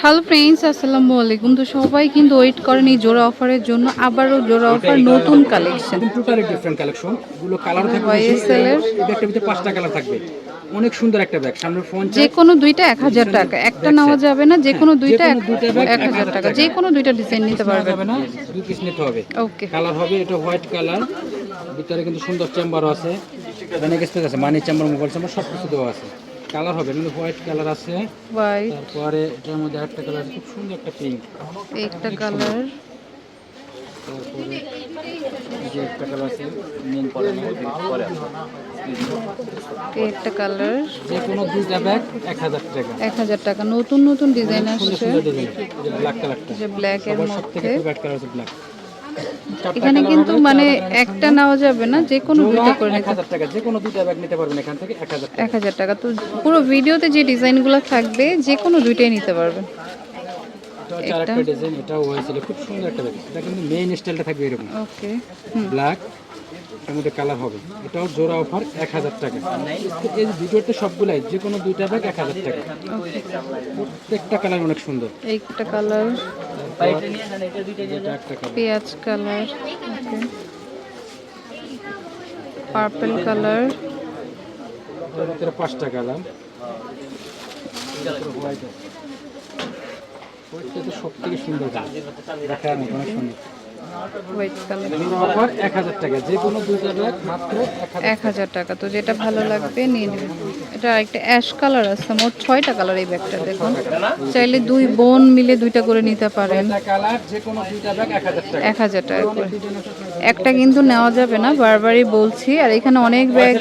Hello friends আসসালামু আলাইকুম। তো সবাই কিন্তু ওয়েট করেন এই জোড়া অফারের জন্য। আবারও জোড়া অফার নতুন কালেকশন টোটালি ডিফারেন্ট কালেকশন এগুলো কালার থাকবে YSL এর। ব্যাগটার ভিতরে পাঁচটা কালার থাকবে। অনেক সুন্দর একটা ব্যাগ সামনে ফোন যে কোনো দুইটা এক হাজার টাকা। একটা নেওয়া যাবে না যে কোনো দুইটা হ্যাঁ, যে কোনো দুইটা bag এক হাজার টাকা। যে কোনো দুইটা ডিজাইন নিতে পারবেন। যাবে না। দুই পিস নিতে হবে। ওকে কালার হবে এটা হোয়াইট কালার ভিতরে কিন্তু সুন্দর চেম্বারও আছে। অনেক স্পেস আছে মানি চেম্বার মোবাইল চেম্বার সব কিছু দেওয়া আছে। কালার হবে কিন্তু হোয়াইট কালার আছে। হোয়াইট তারপরে এটার মধ্যে একটা কালার আছে খুব সুন্দর একটা পিঙ্ক একটা কালার। তারপরে যে একটা কালার আছে নীল কালার একটা কালার। যে কোনো দুইটা ব্যাগ এক হাজার টাকা। এক হাজার টাকা। নতুন নতুন ডিজাইন আসছে। ব্ল্যাক কালারটা। যে ব্ল্যাক এর মধ্যে। কালার হচ্ছে ব্ল্যাক এখানে কিন্তু মানে একটা নেওয়া যাবে না যে কোনো দুইটা করে নিতে হাজার টাকা যে কোনো দুইটা ব্যাগ নিতে পারবেন এখান থেকে এক হাজার টাকা। এক হাজার টাকা। তো পুরো ভিডিওতে যে ডিজাইনগুলো থাকবে যে কোনো দুইটাই নিতে পারবেন। এটা ডিজাইন এটাও হয়েছিল। খুব সুন্দর একটা ব্যাগ। এটা কিন্তু মেইন স্টাইলটা থাকবে এরকম। ওকে ব্ল্যাক এর মধ্যে কালার হবে। এটাও জোড়া অফার এক হাজার টাকা। এই ভিডিওতে সবগুলাই যে কোনো দুইটা ব্যাগ এক হাজার টাকা। প্রত্যেকটা কালার অনেক সুন্দর। একটা কালার পেঁয়াজ কালার পার্পল কালার। পাঁচটা কালার। সব থেকে সুন্দর দেখার মতো সুন্দর হোয়াইট কালার এক হাজার টাকা যে কোনো দুইটা ব্যাগ মাত্র এক হাজার টাকা। তো যেটা ভালো লাগবে নিয়ে নেবেন এটা একটা অ্যাশ কালার আছে মোট ছয়টা কালার এই ব্যাগটা দেখুন। চাইলে দুই বোন মিলে দুইটা করে নিতে পারেন। এক হাজার টাকা। এক হাজার টাকা করে। একটা কিন্তু নেওয়া যাবে না বারবারই বলছি। আর এখানে অনেক ব্যাগ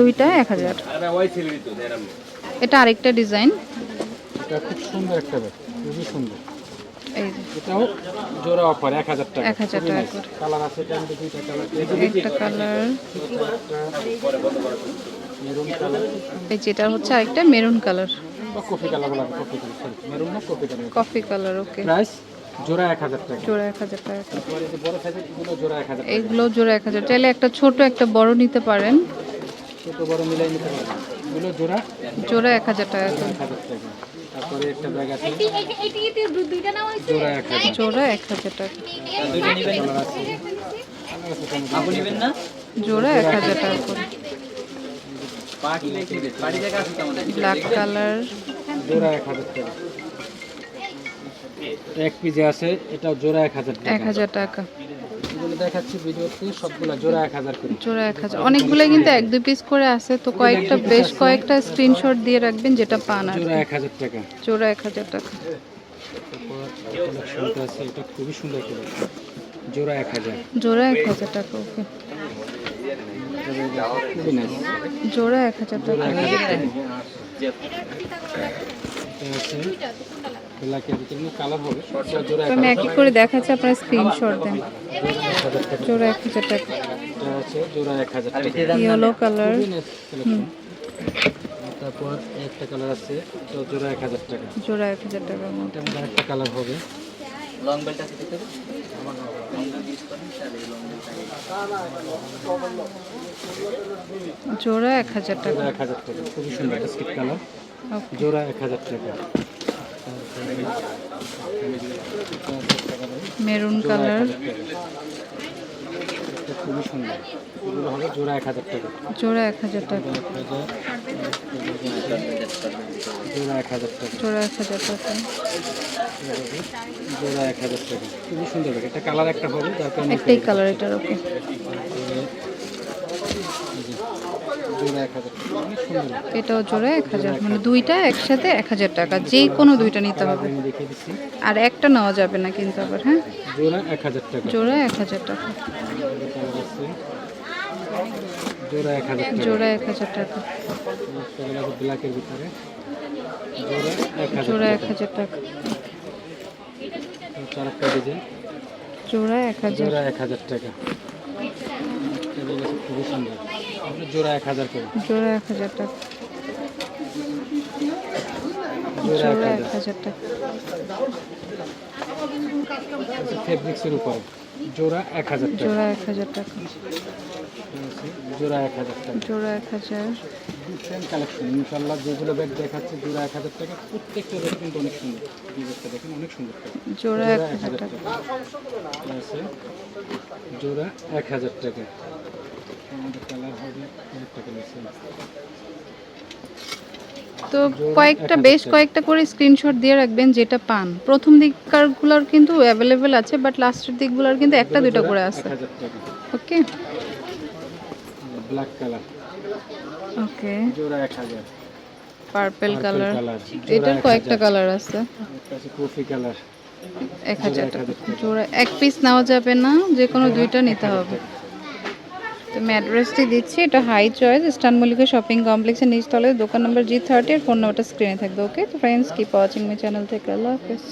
দুইটা এক হাজার। এটা আরেকটা ডিজাইন। খুব সুন্দর একটা ব্যাগ খুবই সুন্দর। এই এটাও জোড়া অফার এক হাজার টাকা। এক হাজার টাকা কালার আছে এটার মধ্যে দুইটা কালার। একটা কালার। Maroon colour. এই যেটা হচ্ছে আরেকটা মেরুন কালার। কফি কালার বলা কফি কালার মেরুন না coffee colour coffee colour okay price জোড়া টাকা। জোড়া এক হাজার টাকা। তারপরে যে বড় সাইজের এগুলো জোড়া এক হাজার এইগুলো জোড়া এক হাজার। চাইলে একটা ছোট একটা বড় নিতে পারেন। ছোট বড় মিলাই নিতে পারবেন এগুলো জোড়া টাকা এক হাজার টাকা। তারপরে একটা ব্যাগ আছে। জোড়া এক হাজার জোড়া এক হাজার টাকা। জোড়া এক হাজার টাকা করে। ব্ল্যাক কালার জোড়া এক হাজার টাকা। এক পিজে আছে এটা জোড়া এক হাজার এক হাজার টাকা। এগুলো দেখাচ্ছি ভিডিওতে সবগুলা জোড়া এক হাজার করে। জোড়া এক হাজার। অনেকগুলো কিন্তু এক দুই পিস করে আছে তো কয়েকটা বেশ কয়েকটা স্ক্রিনশট দিয়ে রাখবেন যেটা পান আর জোড়া এক হাজার টাকা। জোড়া এক হাজার টাকা। কালেকশনটা আছে এটা খুবই সুন্দর কালেকশন জোড়া এক হাজার। জোড়া টাকা ওকে। জোড়া এক হাজার জোড়া এক হাজার টাকা এটা আছে। ব্ল্যাকের ভিতরে কালার হবে। এটা জোড়া তো এক একই করে দেখাচ্ছি আপনারা স্ক্রিনশট দেন। হাজার টাকা জোড়া এক হাজার টাকা। আছে জোড়া এক হাজার টাকা। ইয়েলো কালার খুবই তারপর একটা কালার আছে জোড়া এক হাজার টাকা। জোড়া এক হাজার একটা কালার হবে। জোড়া এক হাজার টাকা। এক হাজার টাকা। খুবই সুন্দর স্কিপ কালার জোড়া এক হাজার টাকা। Maroon colour. খুবই সুন্দর এগুলো হবে জোড়া এক হাজার টাকা। জোড়া এক হাজার টাকা। জোড়া এক হাজার টাকা। জোড়া এক হাজার টাকা জোড়া এক হাজার টাকা খুবই সুন্দর এটা কালার একটা হবে যার কারণে একটাই কালার এটার ওকে জোড়া এক হাজার টাকা অনেক সুন্দর লাগে। এটাও জোড়া এক হাজার মানে দুইটা একসাথে এক হাজার টাকা যে কোনো দুইটা নিতে হবে। আর একটা নেওয়া যাবে না কিন্তু আবার হ্যাঁ? জোড়া এক হাজার টাকা। জোড়া এক হাজার টাকা। জোড়া এক হাজার টাকা। জোড়া এক হাজার টাকা। জোড়া এক হাজার টাকা চার একটা ডিজাইন জোড়া এক হাজার জোড়া এক হাজার টাকা এগুলো আছে খুবই সুন্দর জোড়া এক হাজার করে জোড়া এক হাজার টাকা জোড়া এক হাজার টাকা ফেব্রিক্সের উপরে জোড়া এক হাজার টাকা জোড়া এক হাজার টাকা জোড়া এক হাজার টাকা জোড়া এক হাজার ডিফারেন্ট কালেকশন ইনশাল্লাহ যেগুলো ব্যাগ দেখাচ্ছে জোড়া এক হাজার টাকা প্রত্যেকটা ব্যাগ কিন্তু অনেক সুন্দর ব্যাগটা দেখেন অনেক সুন্দর জোড়া এক হাজার টাকা জোড়া এক হাজার টাকা আমাদের কালার হবে একটা কালার তো কয়েকটা বেশ কয়েকটা করে স্ক্রিনশট দিয়ে রাখবেন যেটা পান। প্রথম দিককারগুলোর কিন্তু অ্যাভেলেবেল আছে বাট লাস্টের দিকগুলোর কিন্তু একটা দুটো করে আছে। ওকে ব্ল্যাক কালার ওকে জোড়া এক হাজার। পার্পেল কালার এটার কয়েকটা কালার আছে। কফি কালার এক হাজার 1000 টাকা। জোড়া এক পিস নেওয়া যাবে না যে কোনো দুইটা নিতে হবে। তো আমি অ্যাড্রেসটি দিচ্ছি। এটা হাই চয়েস স্টান মল্লিকা শপিং কমপ্লেক্সের নিচতলে দোকান নম্বর জি থার্টি আর ফোন নাম্বারটা স্ক্রিনে থাকবে ওকে তো friends keep watching my channel থেকে আল্লাহ হাফেজ।